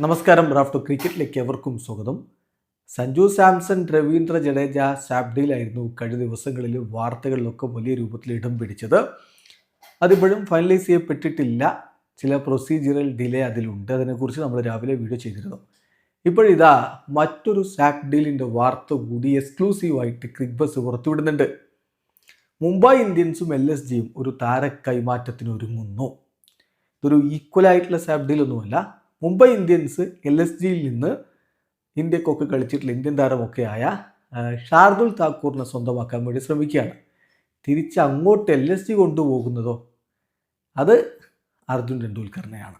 നമസ്കാരം റാഫ്റ്റോ ക്രിക്കറ്റിലേക്ക് എവർക്കും സ്വാഗതം. സഞ്ജു സാംസൺ രവീന്ദ്ര ജഡേജ സാബ്ഡിയിലായിരുന്നു കഴിഞ്ഞ ദിവസങ്ങളിൽ വാർത്തകളിലൊക്കെ വലിയ രൂപത്തിൽ ഇടം പിടിച്ചത്. അതിപ്പോഴും ഫൈനലൈസ് ചെയ്യപ്പെട്ടിട്ടില്ല. ചില പ്രൊസീജിയറൽ ഡിലേ അതിലുണ്ട്. അതിനെക്കുറിച്ച് നമ്മൾ രാവിലെ വീഡിയോ ചെയ്തിരുന്നു. ഇപ്പോഴിതാ മറ്റൊരു സാബ്ഡീലിന്റെ വാർത്ത കൂടി എക്സ്ക്ലൂസീവായിട്ട് ക്രിക് ബസ് പുറത്തുവിടുന്നുണ്ട്. മുംബൈ ഇന്ത്യൻസും എൽ എസ് ജിയും ഒരു താര കൈമാറ്റത്തിന് ഒരുങ്ങുന്നു. ഇതൊരു ഈക്വലായിട്ടുള്ള സാബ്ഡീലൊന്നുമല്ല സാബ് ഡീലൊന്നുമല്ല മുംബൈ ഇന്ത്യൻസ് എൽ എസ് ജിയിൽ നിന്ന് ഇന്ത്യക്കൊക്കെ കളിച്ചിട്ടുള്ള ഇന്ത്യൻ താരമൊക്കെയായ ഷാർദുൽ താക്കൂറിനെ സ്വന്തമാക്കാൻ വേണ്ടി ശ്രമിക്കുകയാണ്. തിരിച്ച് അങ്ങോട്ട് എൽ എസ് ജി കൊണ്ടുപോകുന്നതോ അത് അർജുൻ ടെണ്ടുൽക്കറിനെയാണ്.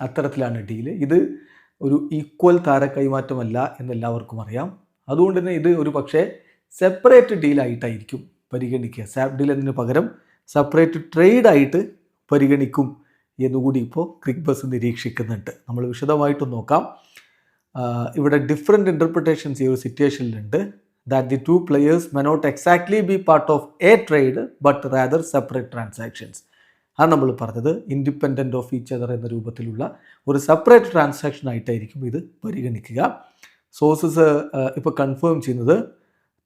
അത്തരത്തിലാണ് ഡീൽ. ഇത് ഒരു ഈക്വൽ താര കൈമാറ്റമല്ല എന്നെല്ലാവർക്കും അറിയാം. അതുകൊണ്ട് തന്നെ ഇത് ഒരു പക്ഷേ സെപ്പറേറ്റ് ഡീലായിട്ടായിരിക്കും പരിഗണിക്കുക. സാബ് ഡീൽ എന്നതിന് പകരം സെപ്പറേറ്റ് ട്രേഡായിട്ട് പരിഗണിക്കും എന്നുകൂടി ഇപ്പോൾ ക്രിക് ബസ് നിരീക്ഷിക്കുന്നുണ്ട്. നമ്മൾ വിശദമായിട്ട് നോക്കാം. ഇവിടെ ഡിഫറെന്റ് ഇന്റർപ്രിട്ടേഷൻസ് ഈ ഒരു സിറ്റുവേഷനിലുണ്ട് that the two players may not exactly be part of a trade but rather separate transactions അത് നമ്മൾ പറഞ്ഞത്. ഇൻഡിപെൻഡന്റ് ഓഫ് ഈച്ച് അതർ എന്ന രൂപത്തിലുള്ള ഒരു സെപ്പറേറ്റ് ട്രാൻസാക്ഷൻ ആയിട്ടായിരിക്കും ഇത് പരിഗണിക്കുക. സോഴ്സസ് ഇപ്പോൾ കൺഫേം ചെയ്യുന്നത്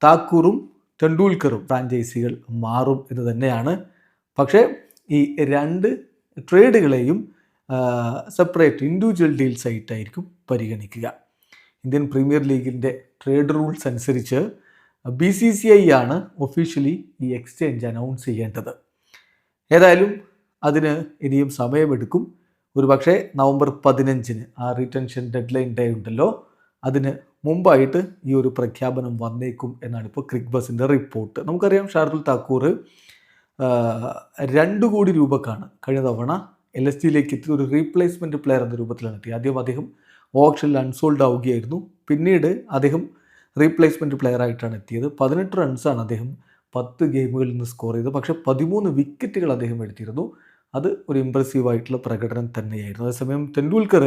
താക്കൂറും ടെണ്ടുൽക്കറും ഫ്രാഞ്ചൈസികൾ മാറും എന്ന് തന്നെയാണ്. പക്ഷേ ഈ രണ്ട് ട്രേഡുകളെയും സെപ്പറേറ്റ് ഇൻഡിവിജ്വൽ ഡീൽസ് ആയിട്ടായിരിക്കും പരിഗണിക്കുക. ഇന്ത്യൻ പ്രീമിയർ ലീഗിന്റെ ട്രേഡ് റൂൾസ് അനുസരിച്ച് ബി സി സി ഐ ആണ് ഒഫീഷ്യലി ഈ എക്സ്ചേഞ്ച് അനൗൺസ് ചെയ്യേണ്ടത്. ഏതായാലും അതിന് ഇനിയും സമയമെടുക്കും. ഒരു പക്ഷേ നവംബർ പതിനഞ്ചിന് ആ റിട്ടൻഷൻ ഡെഡ് ലൈൻ ഡേ ഉണ്ടല്ലോ അതിന് മുമ്പായിട്ട് ഈ ഒരു പ്രഖ്യാപനം വന്നേക്കും എന്നാണ് ഇപ്പോൾ ക്രിക്ബസിന്റെ റിപ്പോർട്ട് നമുക്കറിയാം ഷാർദുൽ താക്കൂർ രണ്ട് കോടി രൂപക്കാണ് കഴിഞ്ഞ തവണ എൽ എസ് ജിയിലേക്ക് എത്തി ഒരു റീപ്ലേസ്മെന്റ് പ്ലെയർ എന്ന രൂപത്തിലാണ് എത്തി ആദ്യം അദ്ദേഹം ഓപ്ഷനിൽ അൺസോൾഡ് ആവുകയായിരുന്നു. പിന്നീട് അദ്ദേഹം റീപ്ലേസ്മെന്റ് പ്ലെയർ ആയിട്ടാണ് എത്തിയത്. പതിനെട്ട് റൺസാണ് അദ്ദേഹം പത്ത് ഗെയിമുകളിൽ നിന്ന് സ്കോർ ചെയ്തത്. പക്ഷേ പതിമൂന്ന് വിക്കറ്റുകൾ അദ്ദേഹം എടുത്തിരുന്നു. അത് ഒരു ഇമ്പ്രസീവ് ആയിട്ടുള്ള പ്രകടനം തന്നെയായിരുന്നു. അതേസമയം തെണ്ടുൽക്കർ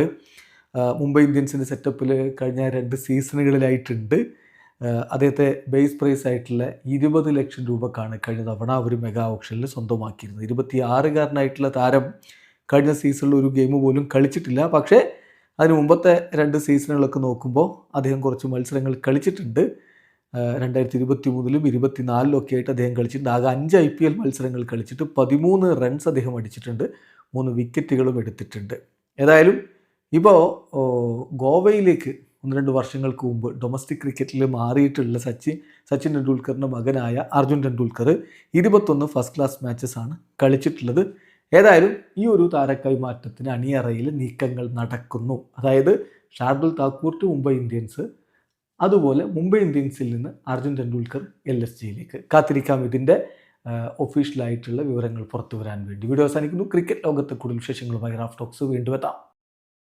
മുംബൈ ഇന്ത്യൻസിന്റെ സെറ്റപ്പിൽ കഴിഞ്ഞ രണ്ട് സീസണുകളിലായിട്ടുണ്ട് അദ്ദേഹത്തെ ബേസ് പ്രൈസ് ആയിട്ടുള്ള ഇരുപത് ലക്ഷം രൂപക്കാണ് കഴിഞ്ഞ തവണ അവർ മെഗാ ഓപ്ഷനിൽ സ്വന്തമാക്കിയിരുന്നത്. ഇരുപത്തി ആറുകാരനായിട്ടുള്ള താരം കഴിഞ്ഞ സീസണിൽ ഒരു ഗെയിം പോലും കളിച്ചിട്ടില്ല. പക്ഷേ അതിന് മുമ്പത്തെ രണ്ട് സീസണുകളൊക്കെ നോക്കുമ്പോൾ അദ്ദേഹം കുറച്ച് മത്സരങ്ങൾ കളിച്ചിട്ടുണ്ട്. രണ്ടായിരത്തി ഇരുപത്തി മൂന്നിലും ഇരുപത്തിനാലിലും ഒക്കെ ആയിട്ട് അദ്ദേഹം കളിച്ചിട്ടുണ്ട്. ആകെ അഞ്ച് ഐ പി എൽ മത്സരങ്ങൾ കളിച്ചിട്ട് പതിമൂന്ന് റൺസ് അദ്ദേഹം അടിച്ചിട്ടുണ്ട്. മൂന്ന് വിക്കറ്റുകളും എടുത്തിട്ടുണ്ട്. ഏതായാലും ഇപ്പോൾ ഗോവയിലേക്ക് ഒന്ന് രണ്ട് വർഷങ്ങൾക്ക് മുമ്പ് ഡൊമസ്റ്റിക് ക്രിക്കറ്റിൽ മാറിയിട്ടുള്ള സച്ചിൻ സച്ചിൻ ടെണ്ടുൽക്കറിന്റെ മകനായ അർജുൻ ടെണ്ടുൽക്കർ ഇരുപത്തൊന്ന് ഫസ്റ്റ് ക്ലാസ് മാച്ചസ് ആണ് കളിച്ചിട്ടുള്ളത്. ഏതായാലും ഈ ഒരു താരക്കൈമാറ്റത്തിന് അണിയറയിൽ നീക്കങ്ങൾ നടക്കുന്നു. അതായത് ഷാർദുൽ താക്കൂർ ടു മുംബൈ ഇന്ത്യൻസ് അതുപോലെ മുംബൈ ഇന്ത്യൻസിൽ നിന്ന് അർജുൻ ടെണ്ടുൽക്കർ എൽ എസ് ജിയിലേക്ക്. കാത്തിരിക്കാം ഇതിന്റെ ഒഫീഷ്യലായിട്ടുള്ള വിവരങ്ങൾ പുറത്തു വരാൻ വേണ്ടി. വീഡിയോ അവസാനിക്കുന്നു. ക്രിക്കറ്റ് ലോകത്തെ കൂടുതൽ വിശേഷങ്ങളുമായി റാഫ് ടോക്സ് വീണ്ടും എത്താം.